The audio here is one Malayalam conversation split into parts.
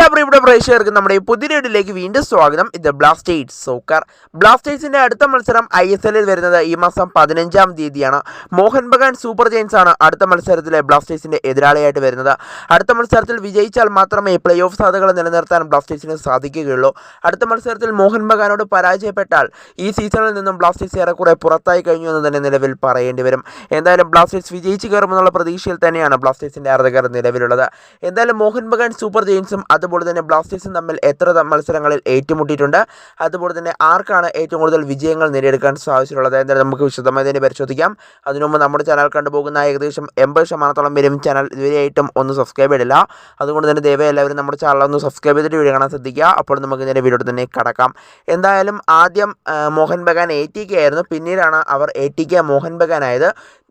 എല്ലാ പ്രിയപ്പെട്ട പ്രേക്ഷകർക്കും നമ്മുടെ പുതിയ വീഡിയോയിലേക്ക് വീണ്ടും സ്വാഗതം. ഇത് ബ്ലാസ്റ്റേഴ്സ് സോക്കർ ബ്ലാസ്റ്റേഴ്സിന്റെ അടുത്ത മത്സരം ഐ എസ് എല്ലിൽ വരുന്നത് ഈ മാസം പതിനഞ്ചാം തീയതിയാണ്. മോഹൻ ബഗാൻ സൂപ്പർ ജെയിൻസ് ആണ് അടുത്ത മത്സരത്തിലെ ബ്ലാസ്റ്റേഴ്സിന്റെ എതിരാളിയായിട്ട് വരുന്നത്. അടുത്ത മത്സരത്തിൽ വിജയിച്ചാൽ മാത്രമേ പ്ലേ ഓഫ് സാധ്യതകൾ നിലനിർത്താൻ ബ്ലാസ്റ്റേഴ്സിന് സാധിക്കുകയുള്ളൂ. അടുത്ത മത്സരത്തിൽ മോഹൻ ബഗാനോട് പരാജയപ്പെട്ടാൽ ഈ സീസണിൽ നിന്നും ബ്ലാസ്റ്റേഴ്സ് ഏറെക്കുറെ പുറത്തായി കഴിഞ്ഞു എന്ന് തന്നെ നിലവിൽ പറയേണ്ടി വരും. എന്തായാലും ബ്ലാസ്റ്റേഴ്സ് വിജയിച്ചു കയറുമെന്നുള്ള പ്രതീക്ഷയിൽ തന്നെയാണ് ബ്ലാസ്റ്റേഴ്സിന്റെ ആരാധകർ നിലവിലുള്ളത്. എന്തായാലും മോഹൻ ബഗാൻ സൂപ്പർ ജെയിൻസും അതുപോലെ തന്നെ ബ്ലാസ്റ്റേഴ്സും തമ്മിൽ എത്ര മത്സരങ്ങളിൽ ഏറ്റുമുട്ടിയിട്ടുണ്ട്. അതുപോലെ തന്നെ ആർക്കാണ് ഏറ്റവും കൂടുതൽ വിജയങ്ങൾ നേടിയെടുക്കാൻ സാധിച്ചിട്ടുള്ളത്? എന്തായാലും നമുക്ക് വിശദമായി തന്നെ പരിശോധിക്കാം. അതിനു മുമ്പ് നമ്മുടെ ചാനൽ കണ്ടുപോകുന്ന ഏകദേശം എൺപത് ശതമാനത്തോളം പേരും ചാനൽ ഇതുവരെയായിട്ടും ഒന്ന് സബ്സ്ക്രൈബ് ചെയ്തില്ല അതുകൊണ്ട് തന്നെ ദയവായി എല്ലാവരും നമ്മുടെ ചാനൽ ഒന്ന് സബ്സ്ക്രൈബ് ചെയ്തിട്ട് വീഡിയോ കാണാൻ ശ്രദ്ധിക്കുക. അപ്പോൾ നമുക്ക് ഇതിന്റെ വീഡിയോ തന്നെ കടക്കാം. എന്തായാലും ആദ്യം Mohun Bagan A T K ആയിരുന്നു. പിന്നീടാണ് അവർ A T K Mohun Bagan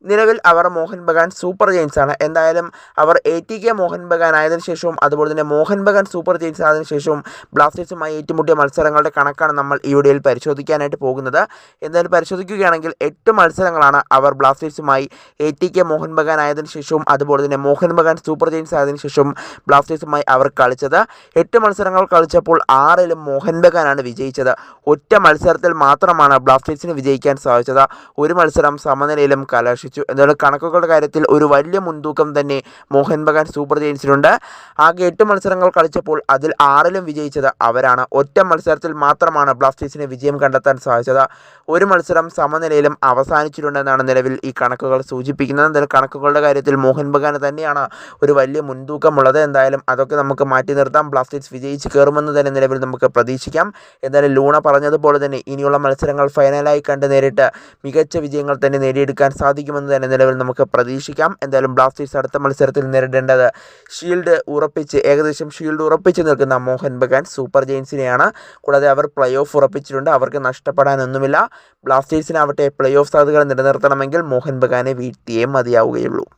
നിലവിൽ അവർ മോഹൻ ബഗാൻ സൂപ്പർ ജെയിൻസ് ആണ് എന്തായാലും അവർ A T K Mohun Bagan ആയതിനു ശേഷവും അതുപോലെ തന്നെ മോഹൻ ബഗാൻ സൂപ്പർ ജെയിൻസ് ആയതിനു ശേഷവും ബ്ലാസ്റ്റേഴ്സുമായി ഏറ്റുമുട്ടിയ മത്സരങ്ങളുടെ കണക്കാണ് നമ്മൾ ഈ വീഡിയോയിൽ പരിശോധിക്കാനായിട്ട് പോകുന്നത്. എന്തായാലും പരിശോധിക്കുകയാണെങ്കിൽ എട്ട് മത്സരങ്ങളാണ് അവർ ബ്ലാസ്റ്റേഴ്സുമായി A T K Mohun Bagan ആയതിനു ശേഷവും അതുപോലെ തന്നെ മോഹൻ ബഗാൻ സൂപ്പർ ജെയിൻസ് ആയതിനു ശേഷവും ബ്ലാസ്റ്റേഴ്സുമായി അവർ കളിച്ചത്. എട്ട് മത്സരങ്ങൾ കളിച്ചപ്പോൾ ആറിലും മോഹൻ ബഗാനാണ് വിജയിച്ചത്. ഒറ്റ മത്സരത്തിൽ മാത്രമാണ് ബ്ലാസ്റ്റേഴ്സിന് വിജയിക്കാൻ സാധിച്ചത്. ഒരു മത്സരം സമനിലയിലും കലാശിച്ചു. എന്നാൽ കണക്കുകളുടെ കാര്യത്തിൽ ഒരു വലിയ മുൻതൂക്കം തന്നെ മോഹൻ ബഗാൻ സൂപ്പർ ജെയിൻസിനുണ്ട് ആകെ എട്ട് മത്സരങ്ങൾ കളിച്ചപ്പോൾ അതിൽ ആറിലും വിജയിച്ചത് അവരാണ്. ഒറ്റ മത്സരത്തിൽ മാത്രമാണ് ബ്ലാസ്റ്റേഴ്സിന് വിജയം കണ്ടെത്താൻ സാധിച്ചത്. ഒരു മത്സരം സമനിലയിലും അവസാനിച്ചിട്ടുണ്ടെന്നാണ് നിലവിൽ ഈ കണക്കുകൾ സൂചിപ്പിക്കുന്നത്. എന്തായാലും കണക്കുകളുടെ കാര്യത്തിൽ മോഹൻ ബഗാന് തന്നെയാണ് ഒരു വലിയ മുൻതൂക്കമുള്ളത്. എന്തായാലും അതൊക്കെ നമുക്ക് മാറ്റി നിർത്താം. ബ്ലാസ്റ്റേഴ്സ് വിജയിച്ച് കയറുമെന്ന് തന്നെ നിലവിൽ നമുക്ക് പ്രതീക്ഷിക്കാം. എന്തായാലും ലൂണ പറഞ്ഞതുപോലെ തന്നെ ഇനിയുള്ള മത്സരങ്ങൾ ഫൈനലായി കണ്ട് നേരിട്ട് മികച്ച വിജയങ്ങൾ തന്നെ നേടിയെടുക്കാൻ സാധിക്കുമെന്ന് തന്നെ നിലവിൽ നമുക്ക് പ്രതീക്ഷിക്കാം. എന്തായാലും ബ്ലാസ്റ്റേഴ്സ് അടുത്ത മത്സരത്തിൽ നേരിടേണ്ടത് ഷീൽഡ് ഉറപ്പിച്ച് ഏകദേശം ഷീൽഡ് ഉറപ്പിച്ച് നിൽക്കുന്ന മോഹൻ ബഗാൻ സൂപ്പർ ജെയിൻസിനെയാണ് കൂടാതെ അവർ പ്ലേ ഓഫ് ഉറപ്പിച്ചിട്ടുണ്ട്. അവർക്ക് നഷ്ടപ്പെടാനൊന്നുമില്ല. ബ്ലാസ്റ്റേഴ്സിനാവട്ടെ പ്ലേ ഓഫ് സാധ്യതകൾ നിലനിർത്തണമെങ്കിൽ മോഹൻ ബഗാനെ വീഴ്ത്തിയേ മതിയാവുകയുള്ളൂ.